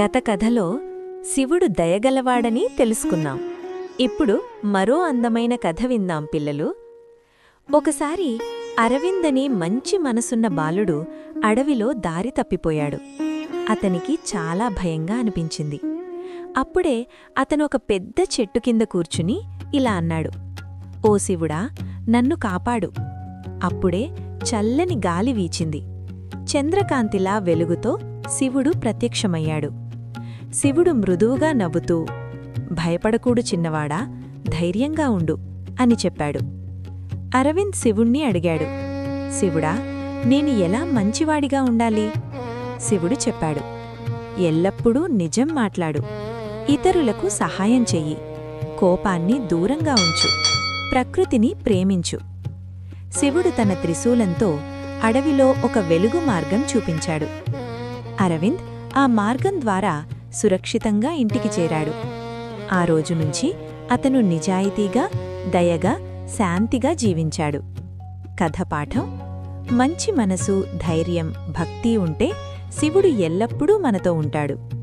గత కథలో శివుడు దయగలవాడని తెలుసుకున్నాం. ఇప్పుడు మరో అందమైన కథ విందాం పిల్లలు. ఒకసారి అరవిందని మంచి మనసున్న బాలుడు అడవిలో దారి తప్పిపోయాడు. అతనికి చాలా భయంగా అనిపించింది. అప్పుడే అతనొక పెద్ద చెట్టు కింద కూర్చుని ఇలా అన్నాడు. ఓ శివుడా నన్ను కాపాడు. అప్పుడే చల్లని గాలి వీచింది. చంద్రకాంతిలా వెలుగుతో శివుడు ప్రత్యక్షమయ్యాడు. శివుడు మృదువుగా నవ్వుతూ భయపడకూడు చిన్నవాడా ధైర్యంగా ఉండు అని చెప్పాడు. అరవింద్ శివుణ్ణి అడిగాడు. శివుడా నేను ఎలా మంచివాడిగా ఉండాలి? శివుడు చెప్పాడు. ఎల్లప్పుడూ నిజం మాట్లాడు. ఇతరులకు సహాయం చెయ్యి. కోపాన్ని దూరంగా ఉంచు. ప్రకృతిని ప్రేమించు. శివుడు తన త్రిశూలంతో అడవిలో ఒక వెలుగు మార్గం చూపించాడు. అరవింద్ ఆ మార్గం ద్వారా సురక్షితంగా ఇంటికి చేరాడు. ఆ రోజు నుంచి అతను నిజాయితీగా దయగా శాంతిగా జీవించాడు. కథ పాఠం మంచి మనసు ధైర్యం భక్తి ఉంటే శివుడు ఎల్లప్పుడూ మనతో ఉంటాడు.